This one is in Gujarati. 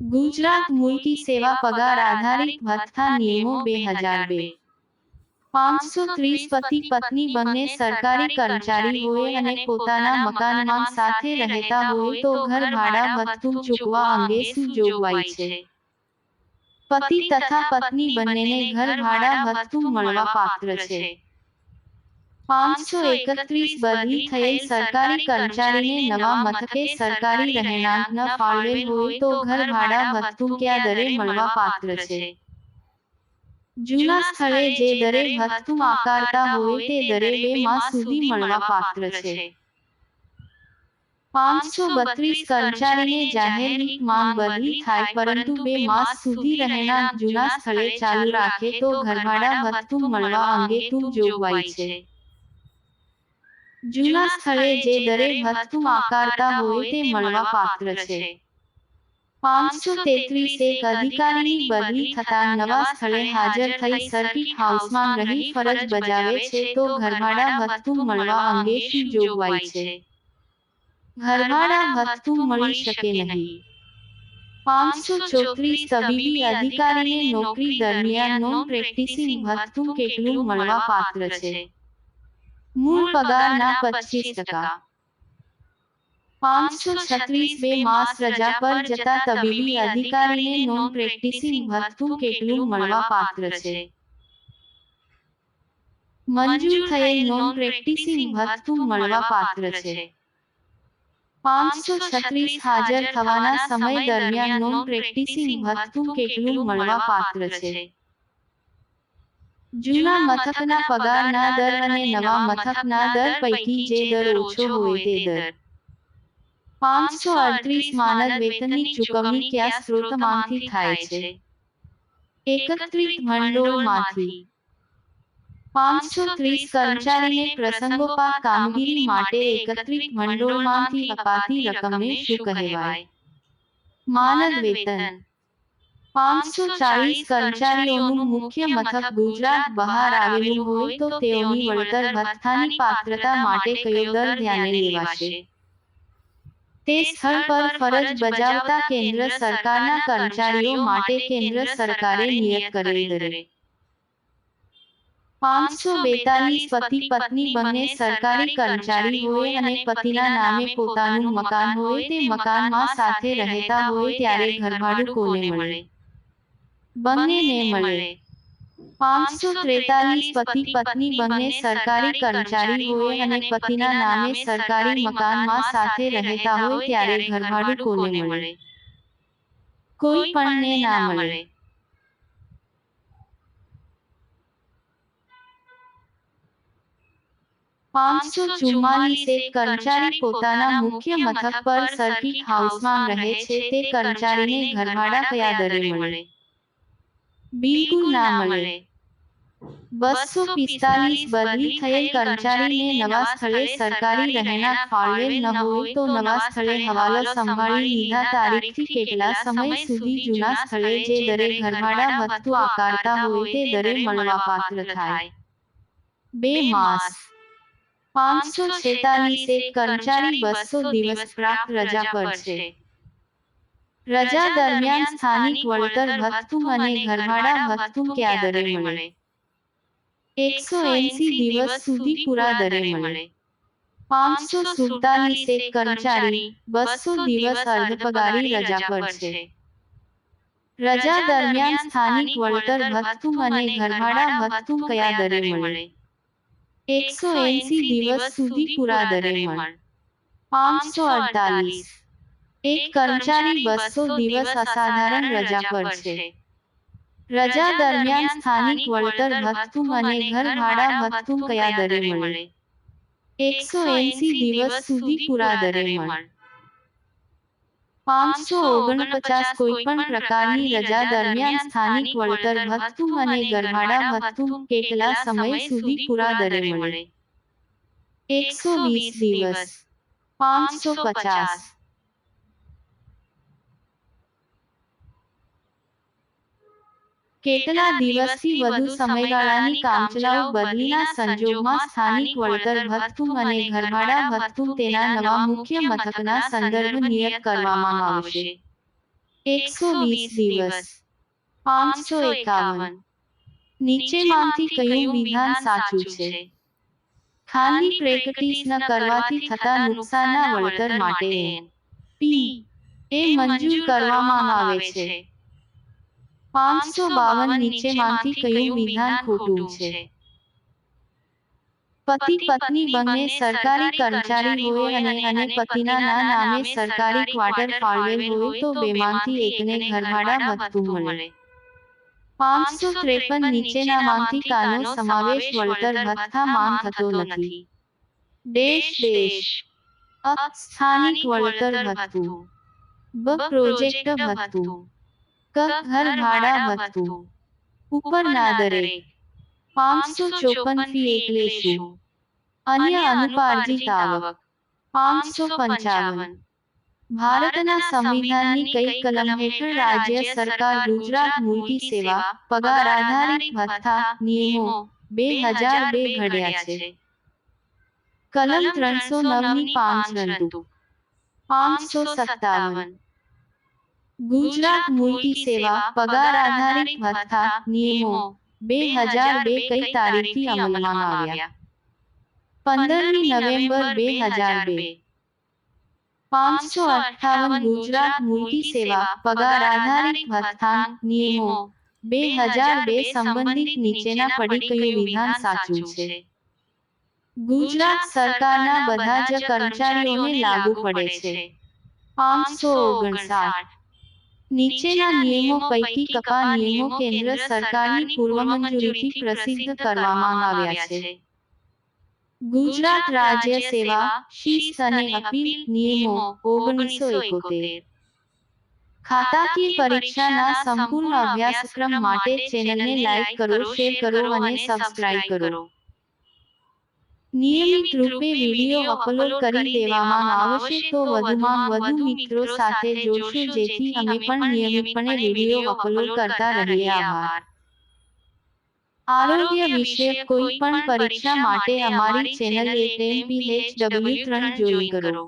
ગુજરાત મુલકી સેવા પગાર આધારિત ભથ્થા નિયમો બે હજાર બે. પાંચસો ત્રીસ પતિ પત્ની બંને સરકારી કર્મચારી હોય અને પોતાના મકાનમાં સાથે રહેતા હોય તો ઘર ભાડા ભથ્થું ચૂકવા અંગે શું જોગવાઈ છે. પતિ તથા પત્ની બંનેને ઘર ભાડા ભથ્થું મળવા પાત્ર છે. પાંચસો એકત્રીસ બદલી થયેલ સરકારી કર્મચારીને નવા મથકે સરકારી રહેણાંક ફાળવેલ હોય તો ઘર ભાડા ભથ્થું કયા દરે મળવા પાત્ર છે. જૂના સ્થળે જે દરે ભથ્થું આકારતા હોય તે દરે બે માસ સુધી મળવા પાત્ર છે. પાંચસો બત્રીસ કર્મચારીને જાહેર હિત માંગ બદલી થાય પરંતુ બે માસ સુધી રહેણાંક જૂના સ્થળે ચાલુ રાખે તો ઘરભાડા ભથ્થું મળવા અંગે તું જોગવાઈ છે. જૂના સ્થળે જે દરે ભથ્થું આકારતા હોય તે મળવા પાત્ર છે. પાંચસો તેત્રીસ એક અધિકારીની બદલી થતા નવા સ્થળે હાજર થઈ સર્કિટ હાઉસમાં રહી ફરજ બજાવે છે તો ઘરભાડા ભથ્થું મળવા અંગે શું જોગવાઈ છે? ઘરવાળા ભથ્થું મળી શકે નહીં. પાંચસો ચોત્રીસ તબીબી અધિકારીને નોકરી દરમિયાન નોન પ્રેક્ટિસિંગ ભથ્થું કેટલું મળવા પાત્ર છે? મૂળ પગારના પચીસ ટકા પાંચસો છત્રીસ બે માસ રજા પર જતા તબીબી અધિકારીને નોન પ્રેક્ટિસિંગ ભથ્થું કેટલું મળવા પાત્ર છે મંજૂર થયેલ નોન પ્રેક્ટિસિંગ ભથ્થું મળવા પાત્ર છે પાંચસો છત્રીસ હાજર થવાના સમય દરમિયાન નોન પ્રેક્ટિસિંગ ભથ્થું કેટલું મળવા પાત્ર છે જૂના મથકના પગારના દર અને નવા મથકના દર પૈકી જે દર ઓછો હોય તે દર. પાંચસો અડત્રીસ માનદ વેતનની ચૂકવણી કયા સ્ત્રોતમાંથી થાય છે? એકત્રિત ભંડોળમાંથી. પાંચસો ત્રીસ કર્મચારીને પ્રસંગોપાત કામગીરી માટે એકત્રિત ભંડોળમાંથી અપાતી રકમને શું કહેવાય? માનદ વેતન. પાંચસો ચાલીસ કર્મચારીઓનું મુખ્ય મથક ગુજરાત બહાર આવેલું હોય તો તેઓની વળતર ભથ્થાની પાત્રતા માટે કયો દર ધ્યાને લેવાશે? તે સ્થળ પર ફરજ બજાવતા કેન્દ્ર સરકારના કર્મચારીઓ માટે કેન્દ્ર સરકારે નિયત કરેલ દરે. પાંચસો બેતાલીસ પતિ પત્ની બંને સરકારી કર્મચારી હોય અને પતિના નામે પોતાનું મકાન હોય તે મકાનમાં સાથે રહેતા હોય ત્યારે ઘરભાડું કોને મળે? બંનેને મળે પાંચસો ત્રેતાલીસ પતિ પત્ની બંને સરકારી કર્મચારી હોય અને પતિના નામે સરકારી મકાનમાં સાથે રહેતા હોય ત્યારે ઘરભાડું કોને મળે કોઈ પણને ના મળે પાંચસો ચુમ્માલીસ એક કર્મચારી પોતાના મુખ્ય મથક પર સર્કિટ હાઉસમાં રહે છે તે કર્મચારીને ઘરભાડા કયા દરે મળે બિલકુલ ના મળે. બસો પિસ્તાલીસ બદલી થયેલ કર્મચારીને નવા સ્થળે સરકારી રહેણાંક ફાળવેલ ન હોય તો નવા સ્થળે હવાલો સંભાળી લીધા તારીખથી કેટલા સમય સુધી જૂના સ્થળે જે દરે ઘરભાડા ભથ્થું આકારતા હોય તે દરે મળવાપાત્ર થાય. બે માસ. પાંચસો છેતાલીસ એક કર્મચારી બસો દિવસ પ્રાપ્ત રજા પર છે રજા દરમિયાન સ્થાનિક વળતર ભથ્થું અને ઘરભાડા ભથ્થું કયા દરે મળે એકસો એંસી દિવસ સુધી પૂરા દરે મળે પાંચસો સુડતાલીસ એક કર્મચારી બસો દિવસ અર્ધપગારી રજા પર છે રજા દરમિયાન સ્થાનિક વળતર ભથ્થું અને ઘરભાડા ભથ્થું કયા દરે મળે એકસો એંસી દિવસ સુધી પૂરા દરે મળે પાંચસો અડતાલીસ એક કર્મચારી બસો દિવસ અસાધારણ રજા પર છે. રજા દરમિયાન સ્થાનિક વળતર ભથ્થું અને ઘર ભાડા ભથ્થું કયા દરે મળે? એકસો એંસી દિવસ સુધી પૂરા દરે મળે. પાંચસો ઓગણપચાસ કોઈ પણ પ્રકારની રજા દરમિયાન સ્થાનિક વળતર ભથ્થું અને ગરભાડા ભથ્થું કેટલા સમય સુધી પૂરા દરે મળે? એકસો વીસ દિવસ. પાંચસો પચાસ. કેટલા દિવસથી વધુ સમયગાળાની કામચલાઉ બદલીના સંજોગમાં સ્થાનિક વળતર ભથ્થું અને ઘરભાડા ભથ્થું તેના નવા મુખ્ય મથકના સંદર્ભ નિયત કરવામાં આવશે. એકસો વીસ દિવસ. પાંચસો એકાવન. નીચેમાંથી કયું વિધાન સાચું છે? ખાલી પ્રેક્ટિસ ન કરવાથી થતા નુકસાનના વળતર માટે પી. એ મંજૂર કરવામાં આવે છે. પાંચસો બાવન નીચેમાંથી કયું વિધાન ખોટું છે? પતિ પત્ની બંને સરકારી કર્મચારી હોય અને અને પતિના ના નામે સરકારી ક્વાર્ટર ફાળવેલ હોય તો બેમાંથી એકને ઘરભાડા ભથ્થું મળે. પાંચસો ત્રેપન નીચેનામાંથી કાનો સમાવેશ વળતર ભથ્થા માંગ થતો નથી. દેશ દેશ અ સ્થાનિક વળતર ભથ્થું. બ પ્રોજેક્ટ ભથ્થું. ઘર ભાડા ભથ્થું ઉપરના દરેક પાંચસો ચોપન ફી એટલે શું અન્ય અનુપાર્જિત આવક પાંચસો પંચાવન ભારતના સંવિધાનની કઈ કલમ હેઠળ રાજ્ય સરકાર ગુજરાત મૂલકી સેવા પગાર આધારિત ભથ્થા નિયમો બે હજાર બે ઘડ્યા છે કલમ ત્રણસો નવની પાંચ રંતુ પાંચસો સત્તાવન ગુજરાત મુલકી સેવા, પગાર આધારિત ભથ્થા નિયમો, બે હજાર બે કઈ તારીખથી અમલમાં આવ્યા? પંદરમી નવેમ્બર બે હજાર બે. પાંચસો અઠાવન ગુજરાત મુલકી સેવા, પગાર આધારિત ભથ્થા નિયમો, બે હજાર બે સંબંધિત નીચેના પડી કયું વિધાન સાચું છે? ગુજરાત સરકારના બધા જ કર્મચારીઓને લાગુ પડે છે. પાંચસો ઓગણસાઠ. નીચેના નિયમો પૈકી કપા નિયમો કેન્દ્ર સરકારની પૂર્વમંજૂરીથી પ્રસિદ્ધ કરવામાં આવ્યા છે. ગુજરાત રાજ્ય સેવા શિસ્ત અને અપીલ નિયમો ઓગણીસો એકોતેર. ખાતાકીય પરીક્ષાના સંપૂર્ણ અભ્યાસક્રમ માટે ચેનલને લાઈક કરો શેર કરો અને સબસ્ક્રાઇબ કરો. નિયમિત રૂપે વીડિયો અપલોડ કરી દેવામાં આવશે તો વધુમાં વધુ મિત્રો સાથે જોડશું જેથી અમે પણ નિયમિતપણે વીડિયો અપલોડ કરતા રહીએ આભાર. આરોગ્ય વિશે કોઈ પણ પરીક્ષા માટે અમારી ચેનલ એટીએમપીએચ ડબલ્યુ ત્રણ જોઈ કરો.